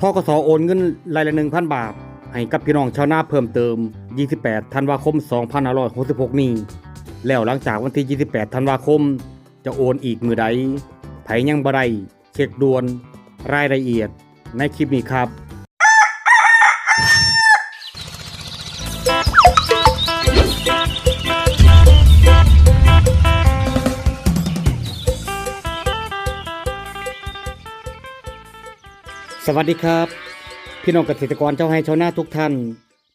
ทกสโอนเงินรายละหนึ่งพันบาท ให้กับพี่น้องชาวนาเพิ่มเติม 28 ธันวาคม 2566 นี้ แล้วหลังจากวันที่ 28 ธันวาคม จะโอนอีกมือใดไผยังบ่ได้เช็คด่วนรายละเอียดในคลิปนี้ครับ สวัสดีครับ พี่น้องเกษตรกรเจ้าให้ชาวนาทุกท่าน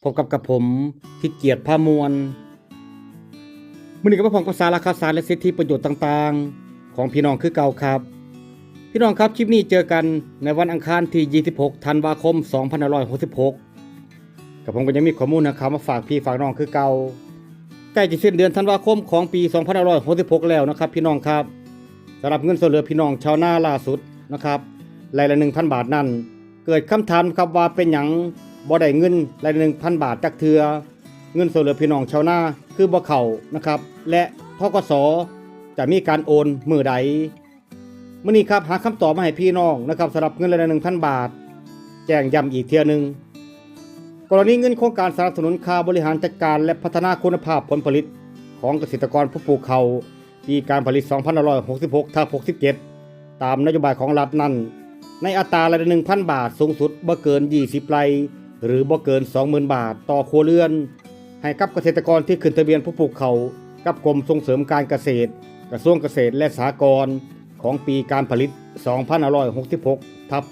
พบกับกับผมที่เกียรติพามวลมือนี้ก็มาพร้อมกับสาระข่าวสารและสิทธิประโยชน์ต่างๆ ของพี่น้องคือเก่าครับ พี่น้องครับคลิปนี้เจอกันในวันอังคารที่ 26 ธันวาคม 2566 กับผมก็ยังมีข้อมูลนะครับมาฝากพี่ฝากน้องคือเก่าใกล้จะสิ้นเดือนธันวาคมของปี 2566 แล้วนะครับ พี่น้องครับสำหรับเงินส่วนเหลือพี่น้องชาวนาล่าสุดนะครับ รายละ1,000บาทนั่นเกิดคำถามครับว่าเป็นหยังบ่ได้เงินรายละ1,000บาทจักเทือเงินส่วนเหลือพี่น้องชาวนาคือบ่เข้านะครับ และทกสจะมีการโอนมือใดมื่อนี้ครับหาคำตอบมาให้พี่น้องนะครับสำหรับเงินรายละหนึ่งพันบาท แจ้งย้ำอีกเทียหนึ่งกรณีเงินโครงการสนับสนุนค่าบริหารจัดการและพัฒนาคุณภาพผลผลิต ของเกษตรกรผู้ปลูกเขาปีการผลิต 2566ทับ67 ตามนโยบายของรัฐนั้น ในอัตรารายละหนึ่งพันบาทสูงสุดบ่เกิน 20 ไร่หรือบ่เกิน 20,000 บาทต่อครัวเรือน ให้กับเกษตรกรที่ขึ้นทะเบียนผู้ปลูกเขากับกรมส่งเสริมการเกษตร กระทรวงเกษตรและสหกรณ์ของปีการผลิต 2566ทับ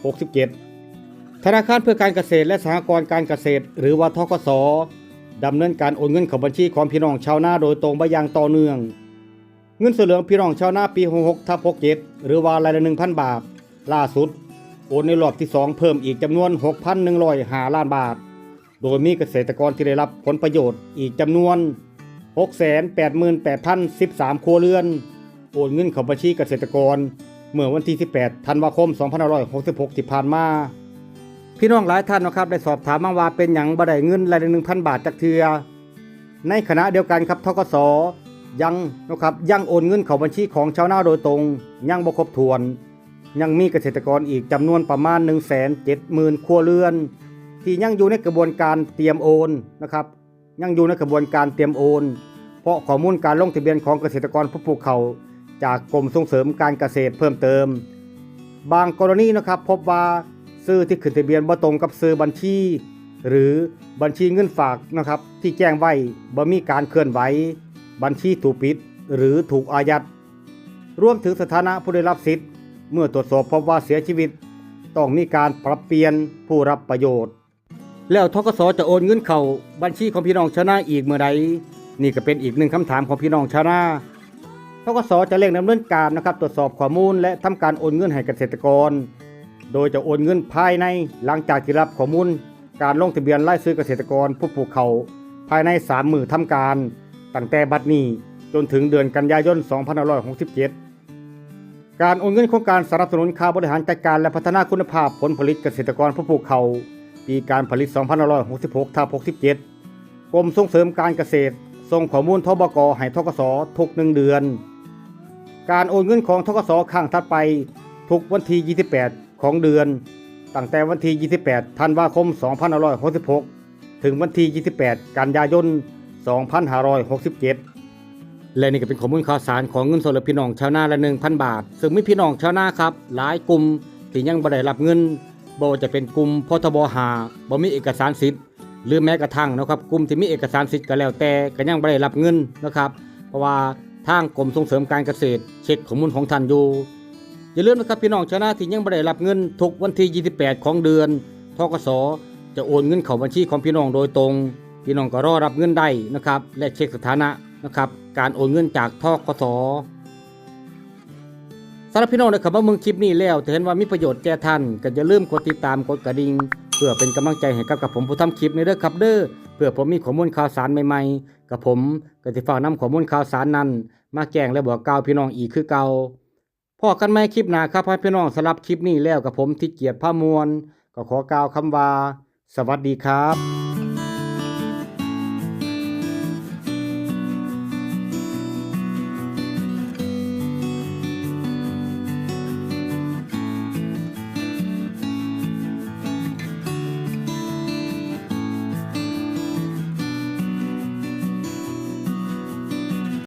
67 ธนาคารเพื่อการเกษตรและสหกรณ์การเกษตร หรือว่าทกสดำเนินการโอนเงินเข้าบัญชีของพี่น้องชาวนาโดยตรงไปอย่างต่อเนื่อง เงินส่วนเหลือพี่น้องชาวนาปี 66ทับ67 หรือว่ารายละ1,000 บาท ล่าสุด โอนในรอบที่ 2 เพิ่มอีกจำนวน 6,105ล้านบาท โดยมีเกษตรกรที่ได้รับผลประโยชน์อีกจำนวน 688,013 ครัวเรือน โอนเงินเข้าบัญชีเกษตรกร เมื่อวันที่ 18 ธันวาคม 2566 ที่ผ่านมา พี่น้องหลายท่านนะครับได้สอบถามมาว่าเป็นหยังบ่ได้เงินรายละ1,000 บาทจากเทือ ในขณะเดียวกันครับทกสยังนะครับยังโอนเงินเข้าบัญชีของชาวนาโดยตรงยังบ่ครบถ้วน ยังมีเกษตรกรอีกจำนวนประมาณ 170,000ครัวเรือน ที่ยังอยู่ในกระบวนการเตรียมโอนนะครับ ยังอยู่ในกระบวนการเตรียมโอน เพราะข้อมูลการลงทะเบียนของเกษตรกรผู้ปลูกเขาจากกรมส่งเสริมการเกษตรเพิ่มเติม บางกรณีนะครับพบว่าซื้อที่ขึ้นทะเบียนบ่ตรงกับซื้อบัญชี หรือบัญชีเงินฝากนะครับ ที่แจ้งไว้บ่มีการเคลื่อนไหวบัญชีถูกปิด หรือถูกอายัดรวมถึงสถานะผู้ได้รับสิทธิ์ เมื่อตรวจสอบพบว่าเสียชีวิต ต้องมีการปรับเปลี่ยนผู้รับประโยชน์ แล้วทกสจะโอนเงินเข้าบัญชีของพี่น้องชาวนาอีกเมื่อใดนี่ก็เป็นอีกหนึ่งคำถามของพี่น้องชาวนาทกสจะเร่งดำเนินการนะครับตรวจสอบข้อมูล และทำการโอนเงินให้เกษตรกร โดยจะโอนเงินภายในหลังจากที่รับข้อมูล การลงทะเบียนรายชื่อเกษตรกรผู้ปลูกเขาภายใน3มือทำการตั้งแต่บัดนี้จนถึงเดือนกันยายน 2567 การโอนเงินโครงการสนับสนุนค่าบริหารจัดการและพัฒนาคุณภาพผลผลิตเกษตรกรผู้ปลูกเขาปีการผลิต 2566ทับ67 กรมส่งเสริมการเกษตรส่งข้อมูลทบกให้ทกสทุกหนึ่งเดือน การโอนเงินของทกสข้างถัดไปทุกวันที่ 28 ของเดือน ตั้งแต่วันที่ 28 ธันวาคม 2566 ถึงวันที่ 28 กันยายน 2567 และนี่ก็เป็นข้อมูลข่าวสารของเงินสดและพี่น้องชาวนาละ1,000บาท ซึ่งมีพี่น้องชาวนาครับ หลายกลุ่มที่ยังบ่ได้รับเงินบ่จะเป็นกลุ่มพทบหาบ่มีเอกสารสิทธิ์ หรือแม้กระทั่งนะครับกลุ่มที่มีเอกสารสิทธิ์ก็แล้วแต่ก็ยังบ่ได้รับเงินนะครับ เพราะว่าทางกรมส่งเสริมการเกษตร เช็คข้อมูลของท่านอยู่อย่าลืมนะครับพี่น้องชาวนาที่ยังไม่ได้รับเงินทุกวันที่ 28 ของเดือนทกสจะโอนเงินเข้าบัญชีของพี่น้องโดยตรง พี่น้องก็รอรับเงินได้นะครับและเช็คสถานะ นะครับ การโอนเงินจากทกสสำหรับพี่น้องนะครับว่ามึงคลิปนี้แล้วจะเห็นว่ามีประโยชน์แก่ท่านก็อย่าลืมกดติดตามกดกระดิ่งเพื่อเป็นกำลังใจให้กับกับผมผู้ทำคลิปในเด้อครับเด้อเพื่อผมมีข้อมูลข่าวสารใหม่ๆ กับผมก็จะฝากนำข้อมูลข่าวสารนั้น มาแจ้งและบอกกล่าวพี่น้องอีกคือเก่าพอกันไหมคลิปหน้าครับพี่น้องสำหรับคลิปนี้แล้วกับผมที่เกียรติพามวลก็ขอกล่าวคำว่า สวัสดีครับ